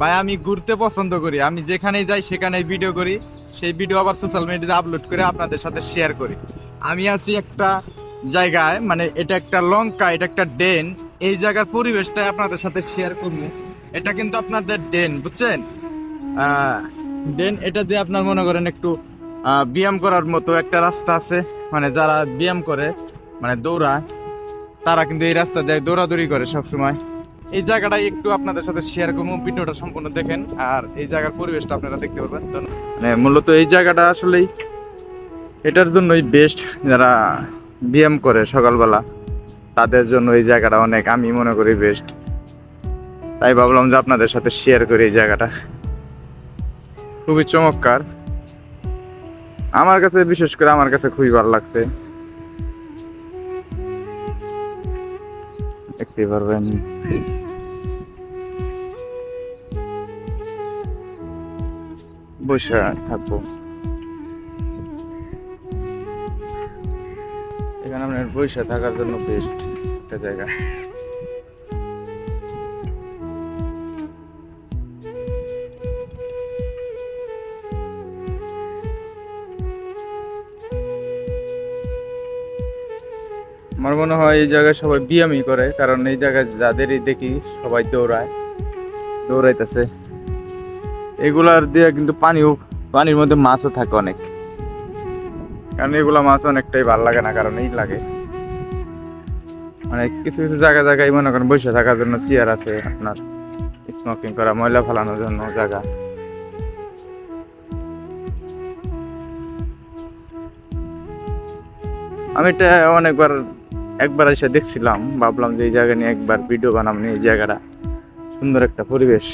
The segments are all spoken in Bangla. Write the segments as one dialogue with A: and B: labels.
A: ভাই, আমি ঘুরতে পছন্দ করি। আমি যেখানেই যাই, সেখানেই ভিডিও করি। সেই ভিডিও আবার সোশ্যাল মিডিয়াতে আপলোড করে আপনাদের সাথে শেয়ার করি। আমি আছি একটা জায়গায় মানে এটা একটা লঙ্কা, এটা একটা ডেন এই জায়গার পরিবেশটা আপনাদের সাথে শেয়ার করব। এটা কিন্তু আপনাদের ডেন বুঝছেন? ডেন এটা দিয়ে আপনার মনে করেন একটু ব্যায়াম করার মতো একটা রাস্তা আছে। মানে যারা ব্যায়াম করে মানে দৌড়ায়, তারা কিন্তু এই রাস্তা দিয়ে দৌড়াদৌড়ি করে সব সময় এই জায়গাটা একটু আপনাদের সাথে শেয়ার করব, ভিডিওটা সম্পূর্ণ দেখেন, আর এই জায়গার পরিবেশটা আপনারা দেখতে পারবেন। মানে মূলত এই জায়গাটা আসলেই এটার জন্যই বেস্ট যারা ব্যায়াম করে সকালবেলা, তাদের জন্য এই জায়গাটা অনেক, আমি মনে করি বেস্ট তাই ভাবলাম যে আপনাদের সাথে শেয়ার করি এই জায়গাটা। খুবই চমৎকার। আমার কাছে, বিশেষ করে আমার কাছে খুবই ভালো লাগছে। দেখতে পারবেন। বসে থাকব। এখানে আপনার বসে থাকার জন্য বেস্ট একটা জায়গা। আমার মনে হয় এই জায়গায় সবাই ব্যায়ামই করে, কারণ এই জায়গায় যাদেরই দেখি সবাই দৌড়ায়, দৌড়াইতেছে। এগুলার দিয়ে কিন্তু পানিও, পানির মধ্যে মাছও থাকে অনেক। কারণ এগুলা মাছ অনেকটাই ভালো লাগে না, কারণ এই লাগে। মানে কিছু কিছু জায়গা জায়গায় মনে করেন বসে থাকার জন্য চেয়ার আছে, আপনার স্মোকিং করা, ময়লা ফেলানোর জন্য জায়গা। আমি এটা অনেকবার একবার এসে দেখছিলাম, ভাবলাম যে এই জায়গা নিয়ে একবার ভিডিও বানাবো, এই জায়গাটা সুন্দর একটা পরিবেশ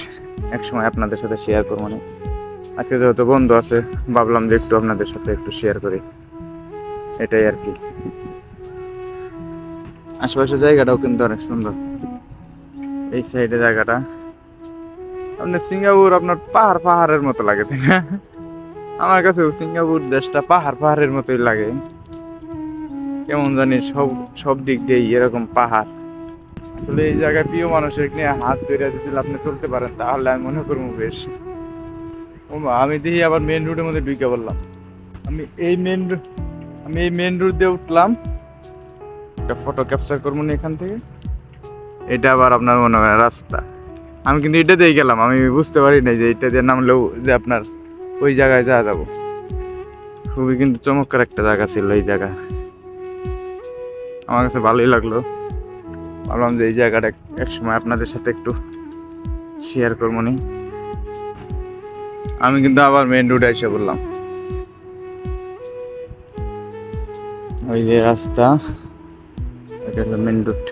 A: এক সময় আপনাদের সাথে শেয়ার করব না। আজকে যেহেতু বন্ধু আছে, ভাবলাম যে একটু আপনাদের সাথে একটু শেয়ার করি। এটাই আর কি। আশেপাশের জায়গাটাও কিন্তু অনেক সুন্দর। এই সাইডে জায়গাটা। আপনার সিঙ্গাপুর আপনার পাহাড় পাহাড়ের মতো লাগে আমার কাছে সিঙ্গাপুর দেশটা পাহাড় পাহাড়ের মতোই লাগে। কেমন জানি সব সব দিক দিয়ে এরকম পাহাড়। আসলে এই জায়গায় প্রিয় মানুষের নিয়ে হাত ধরে যদি আপনি চলতে পারেন, তাহলে আমি মনে করব বেশ। আমি দেখি আবার মেন রোডের মধ্যে ঢুকে বললাম আমি এই মেন আমি এই মেন রোড দিয়ে উঠলাম। একটা ফটো ক্যাপচার করব না এখান থেকে। এটা আবার আপনার মনে হয় রাস্তা। আমি কিন্তু এটা দিয়ে গেলাম, আমি বুঝতে পারি নাই যে এটা দিয়ে নামলেও যে আপনার ওই জায়গায় যাওয়া যাব। খুবই কিন্তু চমৎকার একটা জায়গা ছিল এই জায়গা। আমার কাছে ভালোই লাগল। ভাবলাম যে এই জায়গাটা এক সময় আপনাদের সাথে একটু শেয়ার করব নি। আমি কিন্তু আবার মেন রোডে এসে বললাম ওই যে রাস্তা, এটা হলো মেন রোড